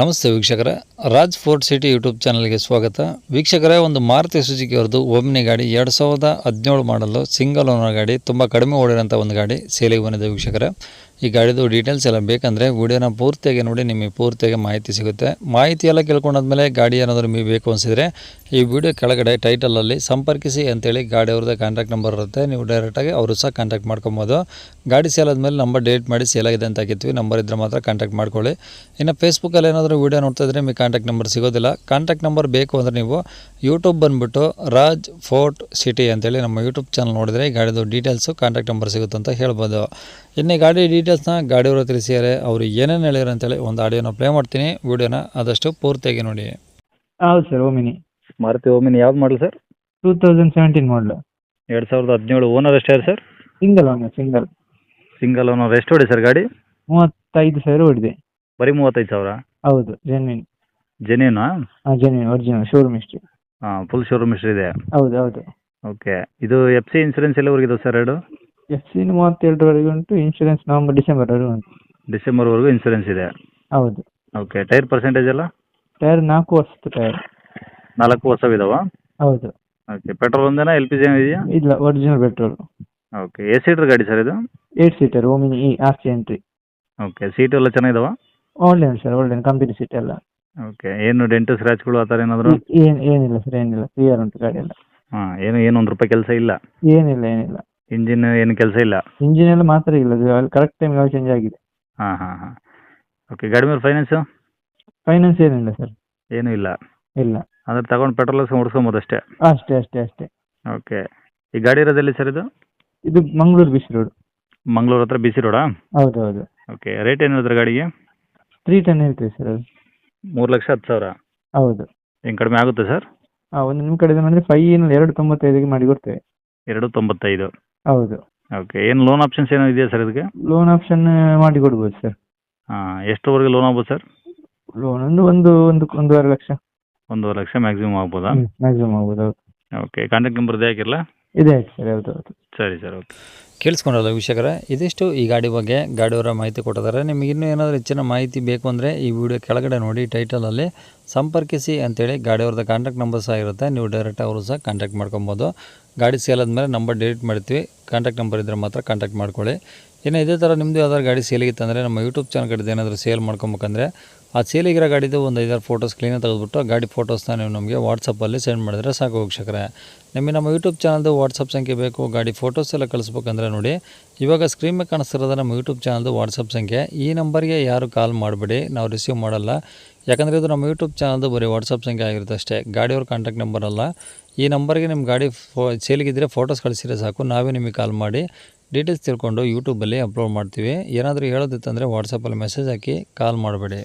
ನಮಸ್ತೆ ವೀಕ್ಷಕರೇ. Raj fort city YouTube ಚಾನಲ್ಗೆ ಸ್ವಾಗತ. ವೀಕ್ಷಕರೇ, ಒಂದು ಮಾರುತಿ ಸುಜುಕಿ ಅವ್ರದ್ದು ಒಮ್ನಿ ಗಾಡಿ ಎರಡು ಸಾವಿರದ ಹದಿನೇಳು ಮಾಡಲು ಸಿಂಗಲ್ ಓನರ್ ಗಾಡಿ, ತುಂಬ ಕಡಿಮೆ ಓಡಿರೋಂಥ ಒಂದು ಗಾಡಿ ಸೇಲಿಗೆ ಬಂದಿದೆ ವೀಕ್ಷಕರೇ. ಈ ಗಾಡಿದು ಡೀಟೇಲ್ಸ್ ಎಲ್ಲ ಬೇಕಂದರೆ ವಿಡಿಯೋನ ಪೂರ್ತಿಯಾಗಿ ನೋಡಿ, ನಿಮಗೆ ಪೂರ್ತಿಯಾಗಿ ಮಾಹಿತಿ ಸಿಗುತ್ತೆ. ಮಾಹಿತಿ ಎಲ್ಲ ಕೇಳ್ಕೊಂಡಾದ್ಮೇಲೆ ಗಾಡಿ ಏನಾದರೂ ನಿಮಗೆ ಬೇಕು ಅನಿಸಿದರೆ, ಈ ವಿಡಿಯೋ ಕೆಳಗಡೆ ಟೈಟಲಲ್ಲಿ ಸಂಪರ್ಕಿಸಿ ಅಂತೇಳಿ ಗಾಡಿ ಅವ್ರದ್ದು ಕಾಂಟ್ಯಾಕ್ಟ್ ನಂಬರ್ ಇರುತ್ತೆ. ನೀವು ಡೈರೆಕ್ಟಾಗಿ ಅವರು ಸಹ ಕಾಂಟ್ಯಾಕ್ಟ್ ಮಾಡ್ಕೊಬೋದು. ಗಾಡಿ ಸೇಲ್ ಆದಮೇಲೆ ನಂಬರ್ ಡೇಟ್ ಮಾಡಿ ಸೇಲ್ ಆಗಿದೆ ಅಂತ ಹಾಕಿತ್ತು ನಂಬರ್ ಇದ್ದರೆ ಮಾತ್ರ ಕಾಂಟ್ಯಾಕ್ಟ್ ಮಾಡ್ಕೊಳ್ಳಿ. ಇನ್ನು ಫೇಸ್ಬುಕ್ಕಲ್ಲಿ ಏನಾದರೂ ವೀಡಿಯೋ ನೋಡ್ತಾ ಇದ್ದರೆ ನಿಮಗೆ ಕಾಂಟ್ಯಾಕ್ಟ್ ನಂಬರ್ ಸಿಗೋದಿಲ್ಲ. ಕಾಂಟ್ಯಾಕ್ಟ್ ನಂಬರ್ ಬೇಕು ಅಂದರೆ ನೀವು ಯೂಟ್ಯೂಬ್ ಬಂದುಬಿಟ್ಟು ರಾಜ್ ಫೋರ್ಟ್ ಸಿಟಿ ಅಂತೇಳಿ ನಮ್ಮ ಯೂಟ್ಯೂಬ್ ಚಾನಲ್ ನೋಡಿದರೆ ಈ ಗಾಡಿದು ಡೀಟೇಲ್ಸು ಕಾಂಟ್ಯಾಕ್ಟ್ ನಂಬರ್ ಸಿಗುತ್ತೆ ಅಂತ ಹೇಳ್ಬೋದು. ಇನ್ನು ಗಾಡಿ ಗಾಡಿ ಡೀಟೇಲ್ಸ್ನ ಗಾಡಿಯವರು ತಿಳಿಸಿದ್ದಾರೆ. ಅವರು ಏನೇನು ಹೇಳಿದ್ರು ಅಂತೇಳಿ ಒಂದು ಆಡಿಯೋನ ಪ್ಲೇ ಮಾಡ್ತೀನಿ. ವಿಡಿಯೋನ ಆದಷ್ಟು ಪೂರ್ತಿಯಾಗಿ ನೋಡಿ. ಹೌದು ಸರ್ ಓಮಿನಿ. ಮಾರುತಿ ಓಮಿನಿ ಯಾವ್ದು model sir? Two thousand seventeen model ಎರಡು ಸಾವಿರದ ಹದಿನೇಳು ಓನರ್ ಎಷ್ಟೇ sir? Single owner single single owner ಎಷ್ಟು ಹೊಡಿ ಸರ್ ಗಾಡಿ? ಮೂವತ್ತೈದು ಸಾವಿರ ಹೊಡಿದೆ ಬರೀ ಮೂವತ್ತೈದು ಸಾವಿರ? ಹೌದು ಜೆನ್ವಿನ್ ಜೆನ್ಯೂನಾ ಹಾಂ ಜೆನ್ವಿನ್ ಒರಿಜಿನಲ್ ಶೋರೂಮ್ ಇಷ್ಟು ಹಾಂ ಫುಲ್ ಶೋರೂಮ್ ಇಷ್ಟು ಇದೆ. ಹೌದು ಹೌದು. ಓಕೆ ಇದು ಎಫ್ ಸಿ ಇನ್ಸೂರೆನ್ಸ್ ಎಲ್ಲವರೆಗಿದೆ ಸರ್ ಎರಡು ಎಫ್ ಸಿ ಮೂವತ್ತೇಳರವರೆಗೆ ಉಂಟು ಇನ್ಶೂರೆನ್ಸ್ ನವಂಬರ್ ಡಿಸೆಂಬರ್ವರೆಗೆ ಉಂಟು. ಡಿಸೆಂಬರ್ವರೆಗೂ ಇನ್ಸೂರೆನ್ಸ್ ಇದೆ. ಹೌದು. ಓಕೆ ಟೈರ್ ಪರ್ಸೆಂಟೇಜ್ ಎಲ್ಲ? ಟೈರ್ ನಾಲ್ಕು ವರ್ಷದ ಟೈರ್ ನಾಲ್ಕು ವರ್ಷವಿದಾವ? ಹೌದು. ಓಕೆ ಪೆಟ್ರೋಲ್ ಒಂದೇನಾ ಎಲ್ ಪಿ ಜಿ ಇದೆಯಾ? ಇಲ್ಲ original petrol okay a seater ಗಾಡಿ ಸರ್ ಇದು? Eight seater Omni E R C entry okay seat ಎಲ್ಲ ಚೆನ್ನಾಗಿದಾವ? ಒಳ್ಳೆ ಸರ್ ಒಳ್ಳೆ ಕಂಪನಿ ಸೀಟ್ ಎಲ್ಲ. ಓಕೆ ಏನು ಡೆಂಟು ಸ್ಕ್ರಾಚ್ಗಳು ಆ ಥರ ಏನಾದರೂ? ಏನು ಏನಿಲ್ಲ ಸರ್ ಏನಿಲ್ಲ ಕ್ಲಿಯರ್ ಉಂಟು ಗಾಡಿ ಎಲ್ಲ. ಹಾಂ ಏನು ಏನು ಒಂದು ರೂಪಾಯಿ ಕೆಲಸ ಇಲ್ಲ? ಏನಿಲ್ಲ ಏನಿಲ್ಲ. ಇಂಜಿನ್ ಏನು ಕೆಲಸ ಇಲ್ಲ? ಇಂಜಿನ್ ಎಲ್ಲ ಮಾತ್ರ ಇಲ್ಲ. ಕರೆಕ್ಟ್ ಟೈಮ್ ಚೇಂಜ್ ಆಗಿದೆ. ಹಾಂ ಹಾಂ ಹಾಂ. ಓಕೆ ಗಾಡಿ ಮೇಲೆ ಫೈನಾನ್ಸು ಫೈನಾನ್ಸ್ ಏನಿಲ್ಲ ಸರ್ ಏನೂ ಇಲ್ಲ? ಇಲ್ಲ. ಅಂದ್ರೆ ತಗೊಂಡು ಪೆಟ್ರೋಲ್ ಓಡಿಸ್ಕೊಬೋದು ಅಷ್ಟೇ? ಅಷ್ಟೇ ಅಷ್ಟೇ ಅಷ್ಟೇ. ಓಕೆ ಈ ಗಾಡಿ ಇರೋದೆಲ್ಲಿ ಸರ್ ಇದು? ಇದು ಮಂಗಳೂರು ಬಿಸಿ ರೋಡ್. ಮಂಗಳೂರು ಹತ್ರ ಬಿಸಿ ರೋಡಾ? ಹೌದು ಹೌದು ಓಕೆ ರೇಟ್ ಏನು ಹೇಳಿದ್ರೆ ಗಾಡಿಗೆ? ತ್ರೀ ಟೆನ್ ಇರ್ತೀವಿ ಸರ್ ಅದು. ಮೂರು ಲಕ್ಷ ಹತ್ತು ಸಾವಿರ? ಹೌದು. ಏನು ಕಡಿಮೆ ಆಗುತ್ತೆ ಸರ್ ಹಾಂ ಒಂದು ನಿಮ್ಮ ಕಡೆ ಅಂದರೆ ಫೈ ಏನು ಎರಡು ತೊಂಬತ್ತೈದಿಗೆ ಮಾಡಿ ಕೊಡ್ತೇವೆ. ಎರಡು ತೊಂಬತ್ತೈದು. ಹೌದು. ಓಕೆ ಏನು ಲೋನ್ ಆಪ್ಷನ್ಸ್ ಏನೋ ಇದೆಯಾ ಸರ್ ಇದಕ್ಕೆ? ಲೋನ್ ಆಪ್ಷನ್ ಮಾಡಿ ಕೊಡ್ಬೋದು ಸರ್ ಹಾಂ ಎಷ್ಟುವರೆಗೆ ಲೋನ್ ಆಗ್ಬೋದು ಸರ್ ಲೋನ್ ಒಂದು ಒಂದು ಒಂದು ಒಂದೂವರೆ ಲಕ್ಷ. ಒಂದೂವರೆ ಲಕ್ಷ ಮ್ಯಾಕ್ಸಿಮಮ್ ಆಗ್ಬೋದಾ? ಮ್ಯಾಕ್ಸಿಮಮ್ ಆಗ್ಬೋದು ಹೌದು. ಓಕೆ ಕಾಂಟ್ಯಾಕ್ಟ್ ನಂಬರ್ ಇದೆ ಹಾಕಿರಲ್ಲ ಇದೆ ಸರ್ ಹೌದು ಹೌದು. ಸರಿ ಸರ್ ಓಕೆ ಕೇಳಿಸ್ಕೊಂಡಲ್ಲ ವೀಕ್ಷಕರ ಇದಿಷ್ಟು ಈ ಗಾಡಿ ಬಗ್ಗೆ ಗಾಡಿಯವರ ಮಾಹಿತಿ ಕೊಟ್ಟಿದ್ದಾರೆ. ನಿಮಗೆ ಇನ್ನೂ ಏನಾದರೂ ಹೆಚ್ಚಿನ ಮಾಹಿತಿ ಬೇಕು ಅಂದರೆ ಈ ವಿಡಿಯೋ ಕೆಳಗಡೆ ನೋಡಿ ಟೈಟಲಲ್ಲಿ ಸಂಪರ್ಕಿಸಿ ಅಂತೇಳಿ ಗಾಡಿಯವ್ರದ್ದು ಕಾಂಟ್ಯಾಕ್ಟ್ ನಂಬರ್ ಸಹ ಇರುತ್ತೆ. ನೀವು ಡೈರೆಕ್ಟ್ ಅವರು ಸಹ ಕಾಂಟ್ಯಾಕ್ಟ್ ಮಾಡ್ಕೊಬೋದು. ಗಾಡಿ ಸೇಲ್ ಆದಮೇಲೆ ನಂಬರ್ ಡಿಲೀಟ್ ಮಾಡ್ತೀವಿ. ಕಾಂಟ್ಯಾಕ್ಟ್ ನಂಬರ್ ಇದ್ದರೆ ಮಾತ್ರ ಕಾಂಟ್ಯಾಕ್ಟ್ ಮಾಡ್ಕೊಳ್ಳಿ. ಇನ್ನು ಇದೇ ಥರ ನಿಮ್ಮದು ಯಾವ್ದಾದ್ರು ಗಾಡಿ ಸೇಲಿಗಿತ್ತಂದರೆ ನಮ್ಮ ಯೂಟ್ಯೂಬ್ ಚಾನಲ್ ಕಡೆದು ಏನಾದರೂ ಸೇಲ್ ಮಾಡ್ಕೊಬೇಕಂದ್ರೆ ಆ ಸೇಲಿಗಿರೋ ಗಾಡಿದು ಒಂದು ಐದಾರು ಫೋಟೋಸ್ ಕ್ಲೀನಾಗಿ ತೆಗೆದುಬಿಟ್ಟು ಗಾಡಿ ಫೋಟೋಸ್ನ ನೀವು ನಮಗೆ ವಾಟ್ಸಪ್ಪಲ್ಲಿ ಸೆಂಡ್ ಮಾಡಿದ್ರೆ ಸಾಕು ವೀಕ್ಷಕರೇ ನಿಮಗೆ ನಮ್ಮ ಯೂಟ್ಯೂಬ್ ಚಾನಲ್ದು ವಾಟ್ಸಪ್ ಸಂಖ್ಯೆ ಬೇಕು, ಗಾಡಿ ಫೋಟೋಸ್ ಎಲ್ಲ ಕಳಿಸ್ಬೇಕಂದ್ರೆ ನೋಡಿ. ಇವಾಗ ಸ್ಕ್ರೀನ್ ಮೇಲೆ ಕಾಣಿಸ್ತಿರೋದು ನಮ್ಮ ಯೂಟ್ಯೂಬ್ ಚಾನಲ್ದು ವಾಟ್ಸಪ್ ಸಂಖ್ಯೆ. ಈ ನಂಬರ್ಗೆ ಯಾರು ಕಾಲ್ ಮಾಡಬೇಡಿ, ನಾವು ರಿಸೀವ್ ಮಾಡಲ್ಲ. ಯಾಕಂದರೆ ಇದು ನಮ್ಮ ಯೂಟ್ಯೂಬ್ ಚಾನಲ್ದು ಬರೀ ವಾಟ್ಸಪ್ ಸಂಖ್ಯೆ ಆಗಿರುತ್ತೆ ಅಷ್ಟೇ. ಗಾಡಿಯವ್ರ ಕಾಂಟ್ಯಾಕ್ಟ್ ನಂಬರ್ ಅಲ್ಲ. ಈ ನಂಬರ್ಗೆ ನಿಮ್ಮ ಗಾಡಿ ಫೋ ಸೇಲ್ಗಿದ್ದರೆ ಫೋಟೋಸ್ ಕಳಿಸಿದ್ರೆ ಸಾಕು. ನಾವೇ ನಿಮಗೆ ಕಾಲ್ ಮಾಡಿ ಡೀಟೇಲ್ಸ್ ತಿಳ್ಕೊಂಡು ಯೂಟ್ಯೂಬಲ್ಲಿ ಅಪ್ಲೋಡ್ ಮಾಡ್ತೀವಿ. ಏನಾದರೂ ಹೇಳೋದಿತ್ತಂದರೆ ವಾಟ್ಸಪ್ಪಲ್ಲಿ ಮೆಸೇಜ್ ಹಾಕಿ ಕಾಲ್ ಮಾಡಬೇಡಿ.